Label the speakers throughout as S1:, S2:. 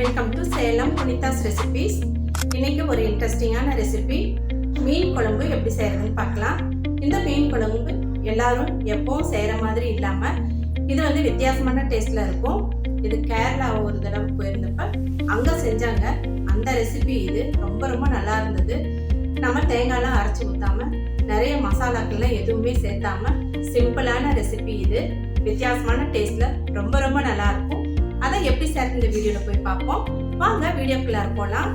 S1: Welcome to Salem Punithas recipes இன்னைக்கு ஒரு இன்ட்ரெஸ்டிங்கான ரெசிபி மீன் குழம்பு எப்படி செய்யறதுன்னு பார்க்கலாம். இந்த மீன் குழம்பு எல்லாரும் எப்பவும் செய்கிற மாதிரி இல்லாமல் இது வந்து வித்தியாசமான டேஸ்டில் இருக்கும். இது கேரளா ஒரு தடவை போயிருந்தப்ப அங்கே செஞ்சாங்க. அந்த ரெசிபி இது ரொம்ப ரொம்ப நல்லா இருந்தது. நம்ம தேங்காய்லாம் அரைச்சி ஊற்றாம நிறைய மசாலாக்கள்லாம் எதுவுமே சேர்த்தாம சிம்பிளான ரெசிபி இது. வித்தியாசமான டேஸ்ட்ல ரொம்ப ரொம்ப நல்லா இருக்கும். எப்படி சேர்த்து இந்த வீடியோல போய் பார்ப்போம்? வாங்க வீடியோக்குள்ளார போகலாம்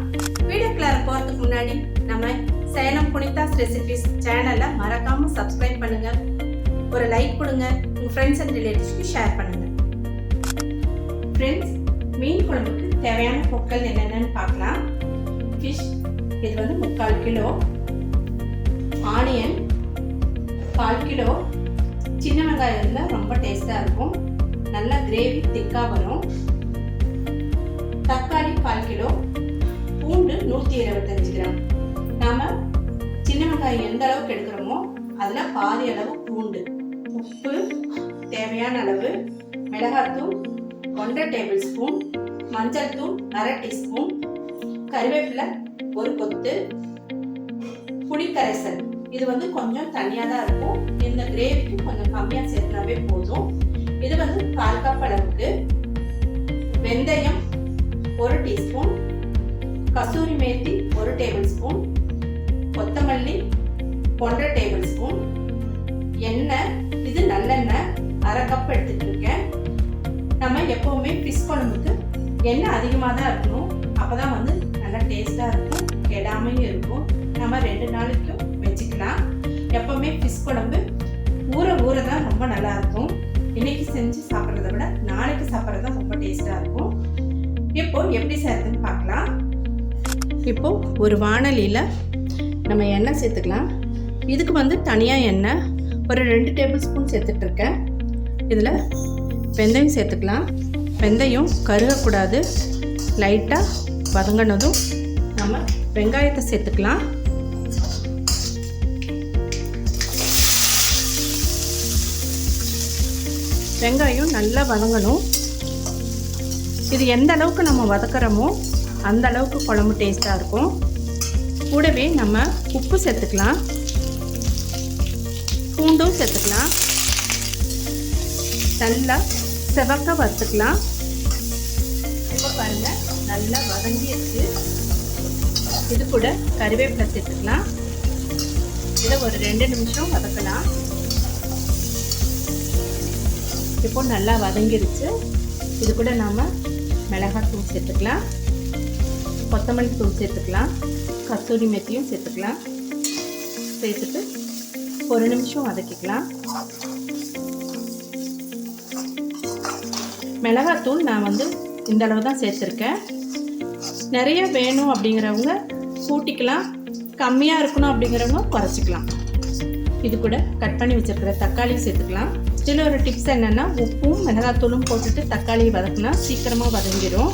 S1: வீடியோக்குள்ளார போறதுக்கு முன்னாடி நம்ம சேலம் புனிதாஸ் ரெசிபிஸ் சேனலை மறக்காம சப்ஸ்கிரைப் பண்ணுங்க. ஒரு லைக் கொடுங்க. உங்க ஃப்ரெண்ட்ஸ் அண்ட் ரிலேட்டிவ்ஸ்க்கு ஷேர் பண்ணுங்க. ஃப்ரெண்ட்ஸ் மீன் குழம்புக்கு தேவையான பொருட்கள் என்னென்னு பார்க்கலாம். ஃபிஷ் இது வந்து முக்கால் கிலோ. ஆனியன் கால் கிலோ. சின்ன வெங்காயம் இருந்தால் ரொம்ப டேஸ்ட்டாக இருக்கும். நல்லா கிரேவி திக்காக வரும். கால் கிலோ பூண்டு நூற்றி இருபத்தஞ்சு கிராம். நாம் சின்ன வெங்காயம் எந்த அளவுக்கு எடுக்கிறோமோ அதில் பாதி அளவு பூண்டு உப்பு தேவையான அளவு மிளகாத்தூள் ஒன்றரை டேபிள் ஸ்பூன் மஞ்சள் தூள் அரை டீஸ்பூன் கருவேப்பிலை ஒரு கொத்து புளிக்கரைசல். இது வந்து கொஞ்சம் தனியாக தான் இருக்கும். இந்த கிரேவிக்கு கொஞ்சம் கம்மியாக சேர்த்துனாவே போதும். இது வந்து கால் கப் அளவுக்கு வெந்தயம் ஒரு டீஸ்பூன் கசூரி மேத்தி ஒரு டேபிள் ஸ்பூன் கொத்தமல்லி ஒன்றரை டேபிள் ஸ்பூன் எண்ணெய் இது நல்லெண்ணெய் அரை கப் எடுத்துட்டு இருக்கேன் நம்ம எப்போவுமே ஃபிஷ் குழம்புக்கு எண்ணெய் அதிகமாக தான் இருக்கணும். அப்போ தான் வந்து நல்லா டேஸ்ட்டாக இருக்கும் கெடாமையும் இருக்கும். நம்ம ரெண்டு நாளைக்கும் வச்சுக்கலாம். எப்போவுமே ஃபிஷ் குழம்பு ஊற ஊற தான் ரொம்ப நல்லா இருக்கும். இன்னைக்கு செஞ்சு சாப்பிட்றத விட நாளைக்கு சாப்பிட்றது தான் ரொம்ப டேஸ்ட்டாக இருக்கும். இப்போ எப்படி சேர்த்துன்னு பார்க்கலாம். இப்போ ஒரு வானலியில் நம்ம எண்ணெய் சேர்த்துக்கலாம். இதுக்கு வந்து தனியாக எண்ணெய் ஒரு ரெண்டு டேபிள் ஸ்பூன் சேர்த்துட்ருக்கேன். இதில் வெந்தயம் சேர்த்துக்கலாம். வெந்தயம் கருகக்கூடாது. லைட்டாக வதங்கினதும் நம்ம வெங்காயத்தை சேர்த்துக்கலாம். வெங்காயம் நல்லா வதங்கணும். இது எந்த அளவுக்கு நம்ம வதக்குறோமோ அந்த அளவுக்கு குழம்பு டேஸ்ட்டாக இருக்கும். கூடவே நம்ம உப்பு சேர்த்துக்கலாம். பூண்டும் சேர்த்துக்கலாம். நல்லா செவக்க வறுத்துக்கலாம். இப்போ பாருங்கள் நல்லா வதங்கிடுச்சு. இது கூட கறிவேப்பிலை சேர்த்துக்கலாம். இதை ஒரு ரெண்டு நிமிஷம் வதக்கலாம். இப்போ நல்லா வதங்கிடுச்சு இது கூட நாம் மிளகாய் தூள் சேர்த்துக்கலாம். கொத்தமல்லி தூள் சேர்த்துக்கலாம். கஸ்தூரி மெத்தியும் சேர்த்துக்கலாம். சேர்த்துட்டு ஒரு நிமிஷம் வதக்கிக்கலாம். மிளகாத்தூள் நான் வந்து இந்த அளவு தான் சேர்த்துருக்கேன். நிறைய வேணும் அப்படிங்கிறவங்க கூட்டிக்கலாம். கம்மியாக இருக்கணும் அப்படிங்கிறவங்க குறைச்சிக்கலாம். இது கூட கட் பண்ணி வச்சுருக்கிற தக்காளியும் சேர்த்துக்கலாம். இதில் ஒரு டிப்ஸ் என்னென்னா உப்பும் மிளகாத்தூளும் போட்டுட்டு தக்காளியை வதக்கினா சீக்கிரமாக வதங்கிடும்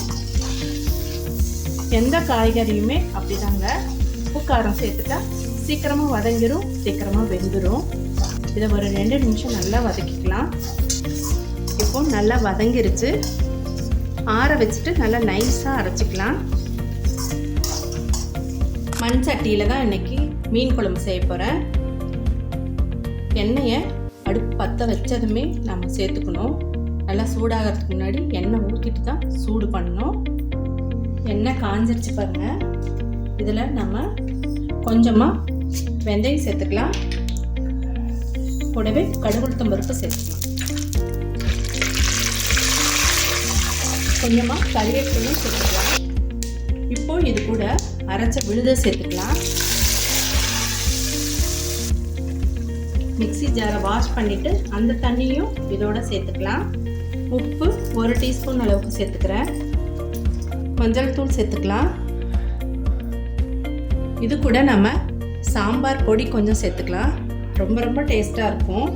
S1: எந்த காய்கறியுமே அப்படிதாங்க. உப்பு காரம் சேர்த்துட்டா சீக்கிரமாக வதங்கிடும் சீக்கிரமாக வெந்துடும் இதை ஒரு ரெண்டு நிமிஷம் நல்லா வதக்கிக்கலாம். இப்போ நல்லா வதங்கிருச்சு. ஆற வச்சுட்டு நல்லா நைஸாக அரைச்சிக்கலாம். மண் சட்டியில் தான் இன்னைக்கு மீன் குழம்பு செய்ய போகிறேன் எண்ணெயை அடுப்பு பற்ற வச்சதுமே நம்ம சேர்த்துக்கணும். நல்லா சூடாகிறதுக்கு முன்னாடி எண்ணெய் ஊற்றிட்டு தான் சூடு பண்ணணும். எண்ணெய் காஞ்சிருச்சு பாருங்கள் இதில் நம்ம கொஞ்சமாக வெந்தயம் சேர்த்துக்கலாம். கூடவே கடுகுளுத்தம் பருப்பு சேர்த்துக்கலாம். கொஞ்சமாக கறிவேப்பிலையும் சேர்த்துக்கலாம். இப்போ இது கூட அரைச்ச விழுதை சேர்த்துக்கலாம். மிக்ஸி ஜாரை வாஷ் பண்ணிவிட்டு அந்த தண்ணியும் இதோட சேர்த்துக்கலாம். உப்பு ஒரு டீஸ்பூன் அளவுக்கு சேர்த்துக்கிறேன். மஞ்சள் தூள் சேர்த்துக்கலாம். இது கூட நம்ம சாம்பார் பொடி கொஞ்சம் சேர்த்துக்கலாம். ரொம்ப ரொம்ப டேஸ்ட்டாக இருக்கும்.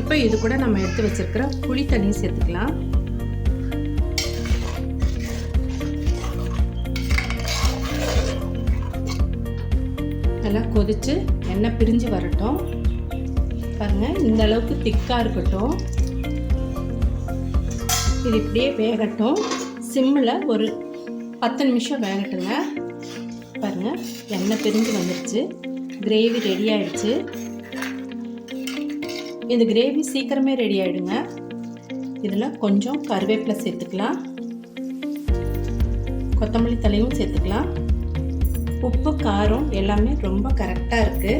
S1: இப்போ இது கூட நம்ம எடுத்து வச்சுருக்கிற புளி தண்ணியும் சேர்த்துக்கலாம். நல்லா கொதித்து எண்ணெய் பிரிஞ்சு வரட்டும். பாருங்கள் இந்த அளவுக்கு திக்காக இருக்கட்டும். இது இப்படியே வேகட்டும். சிம்மில் ஒரு பத்து நிமிஷம் வேகட்டுங்க. பாருங்கள் எண்ணெய் பிரிஞ்சு வந்துடுச்சு கிரேவி ரெடி ஆயிடுச்சு. இந்த கிரேவி சீக்கிரமே ரெடி ஆகிடுங்க இதில் கொஞ்சம் கருவேப்பிலை சேர்த்துக்கலாம். கொத்தமல்லி தலையும் சேர்த்துக்கலாம். உப்பு காரம் எல்லாமே ரொம்ப கரெக்டாக இருக்குது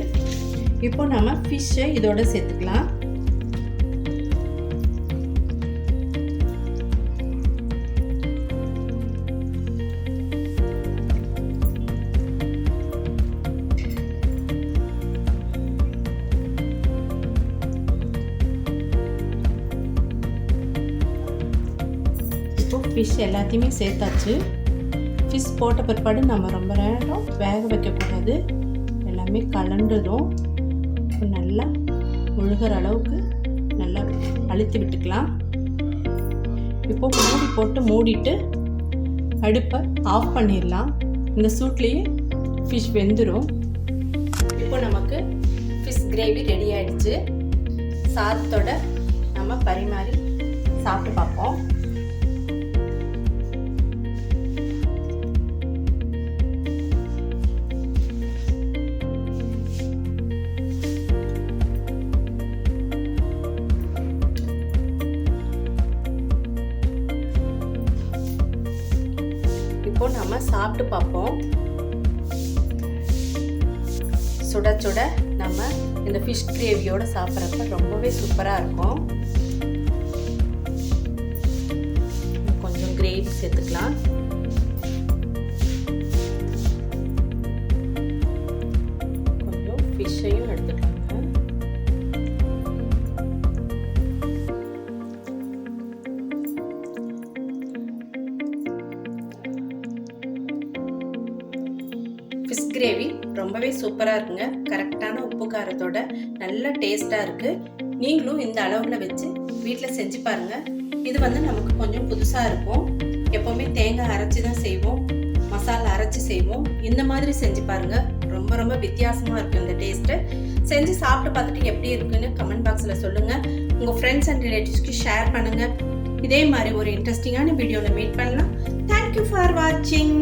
S1: இப்போ நம்ம ஃபிஷ்ஷை இதோட சேர்த்துக்கலாம். இப்போ ஃபிஷ் எல்லாத்தையுமே சேர்த்தாச்சு. ஃபிஷ் போட்ட பிற்பாடு நம்ம ரொம்ப நேரம் வேக வைக்கக்கூடாது எல்லாமே கலண்டதும் நல்லா முழுகிற அளவுக்கு நல்லா அழுத்தி விட்டுக்கலாம். இப்போ மூடி போட்டு மூடிட்டு அடுப்பை ஆஃப் பண்ணிடலாம். இந்த சூட்லேயே ஃபிஷ் வெந்துடும் இப்போ நமக்கு ஃபிஷ் கிரேவி ரெடி ஆயிடுச்சு. சாதத்தோட நம்ம பரிமாறி சாப்பிட்டு பார்ப்போம். இப்போ நம்ம சாப்பிட்டு பார்ப்போம். சுட சுட நம்ம இந்த ஃபிஷ் கிரேவியோட சாப்பிட்றப்ப ரொம்பவே சூப்பராக இருக்கும். கொஞ்சம் கிரேவி சேர்த்துக்கலாம். ரொம்பவே சூப்பராக இருக்குங்க. கரெக்டான உப்பு காரத்தோட நல்ல டேஸ்ட்டாக இருக்குது நீங்களும் இந்த அளவில் வச்சு வீட்டில் செஞ்சு பாருங்கள் இது வந்து நமக்கு கொஞ்சம் புதுசாக இருக்கும். எப்போவுமே தேங்காய் அரைச்சி தான் செய்வோம். மசாலா அரைச்சி செய்வோம். இந்த மாதிரி செஞ்சு பாருங்கள் ரொம்ப ரொம்ப வித்தியாசமாக இருக்கும் இந்த டேஸ்ட்டு. செஞ்சு சாப்பிட்டு பார்த்துட்டு எப்படி இருக்குன்னு கமெண்ட் பாக்ஸில் சொல்லுங்கள் உங்கள் ஃப்ரெண்ட்ஸ் அண்ட் ரிலேட்டிவ்ஸ்க்கு ஷேர் பண்ணுங்கள் இதே மாதிரி ஒரு இன்ட்ரெஸ்டிங்கான வீடியோவில் மீட் பண்ணலாம். தேங்க்யூ ஃபார் வாட்சிங்